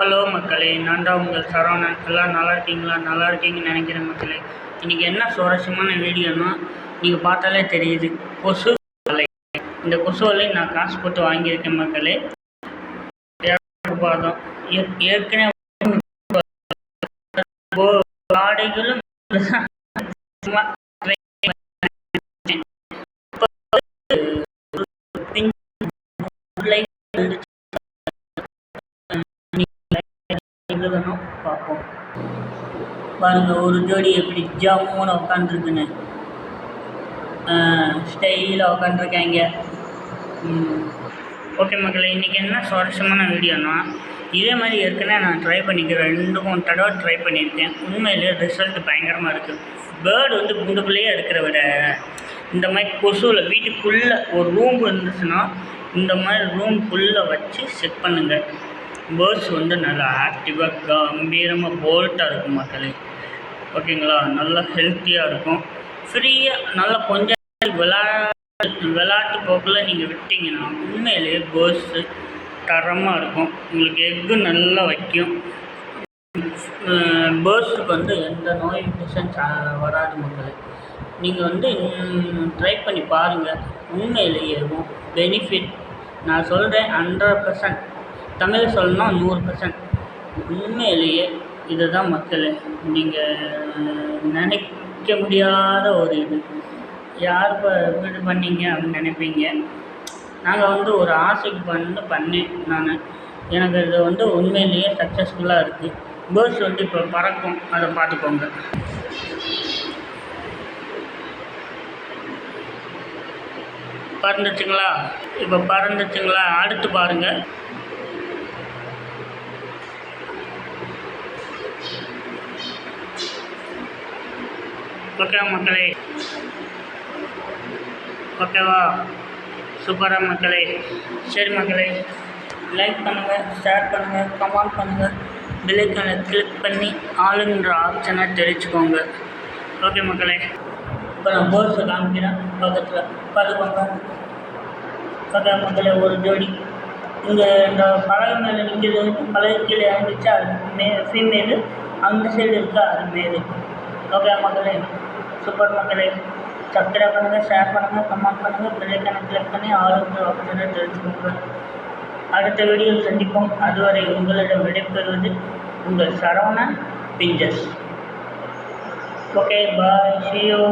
Hello மக்களே நான் தான் உங்கள் சரவணன். எல்லாம் நல்லா இருக்கீங்களா? நல்லா இருக்கீங்கன்னு நினைக்கிறேன் மக்களே. இன்றைக்கி என்ன சுவாரஸ்யமான வீடியோனா நீங்கள் பார்த்தாலே தெரியுது. கொசு வலை. இந்த கொசு வலை நான் காசு போட்டு வாங்கியிருக்கேன் மக்களே. பாதம். ஏற்- ஏற்கனவே எழுதணும் பார்ப்போம். பாருங்கள் ஒரு ஜோடி எப்படி ஜம்முன்னு உட்காந்துருக்குன்னு ஸ்டைலாக உட்காந்துருக்காங்க ஓகே மக்கள் இன்றைக்கி என்ன சுவாரஸ்யமான வீடியோனா இதே மாதிரி ஏற்கனவே நான் ட்ரை பண்ணிக்கிறேன் ரெண்டுக்கும் தடவை ட்ரை பண்ணியிருக்கேன். உண்மையிலே ரிசல்ட் பயங்கரமாக இருக்குது பேர்டு வந்து குண்டுக்குள்ளேயே இருக்கிற விட இந்த மாதிரி கொசுவில் வீட்டுக்குள்ளே ஒரு ரூம் இருந்துச்சுன்னா இந்த மாதிரி ரூம்குள்ளே வச்சு செக் பண்ணுங்கள் பேர்ட்ஸ் வந்து நல்லா ஆக்டிவாக கம்பீரமாக போல்ட்டாக இருக்கும் மக்களே. ஓகேங்களா நல்லா ஹெல்த்தியாக இருக்கும். ஃப்ரீயாக நல்லா கொஞ்சம் விளையாட்டு விளாட்டு போக்கில் நீங்கள் விட்டிங்கன்னா உண்மையிலேயே பேர்ட்ஸு தரமாக இருக்கும். உங்களுக்கு எக்கு நல்லா வைக்கும். பேர்ட்ஸுக்கு வந்து எந்த நோய் டிசன்ஸ் வராது மக்களே. நீங்கள் வந்து ட்ரை பண்ணி பாருங்கள் உண்மையிலேயே பெனிஃபிட் நான் சொல்கிறேன் ஹண்ட்ரட் பர்சன்ட் தமிழ் சொல்லணும்னா நூறு பர்சன்ட் உண்மையிலேயே இதுதான் மக்களே. நீங்கள் நினைக்க முடியாத ஒரு இது. யார் இப்போ இது பண்ணீங்க அப்படின்னு நினைப்பீங்க. நாங்கள் வந்து ஒரு ஆசைக்கு பண்ணு பண்ணேன் நான். எனக்கு இது வந்து உண்மையிலேயே சக்ஸஸ்ஃபுல்லாக இருக்குது பேர்ட்ஸ் வந்து இப்போ பறக்கும். அதை பார்த்துக்கோங்க. பறந்துச்சுங்களா? இப்போ பறந்துச்சுங்களா? அடுத்து பாருங்கள் ஓகே மக்களே ஓகேவா சூப்பராக மக்களே சரி மக்களே லைக் பண்ணுங்கள் ஷேர் பண்ணுங்கள் கமெண்ட் பண்ணுங்கள் பில்லைக்கான கிளிக் பண்ணி ஆளுங்கிற ஆப்ஷனை தெரிஞ்சுக்கோங்க. ஓகே மக்களே இப்போ நான் போர்ஸை காமிக்கிறேன் பக்கத்தில். பார்த்துக்கோங்க ஓகே மக்களே ஒரு ஜோடி. இங்கே இந்த பழக மேலே நிற்கிறது வந்து பலகை கீழே இறங்கிச்சா அது மே ஃபீமேலு அந்த சைடு இருக்கா அது மேலு ஓகே மக்களே. சூப்பர் மக்களே சப்ஸ்கிரைப் பண்ணுங்கள் ஷேர் பண்ணுங்கள் கமெண்ட் பண்ணுங்கள் பெல்லைக்கான கிளிக் பண்ணி ஆளுநர் ஆப்ஷனை தெரிஞ்சுக்கோங்க அடுத்த வீடியோ சந்திப்போம். அதுவரை உங்களிடம் விடைபெறுவது உங்கள் சரவணன் பிஞ்சஸ். Okay bye ஷியோ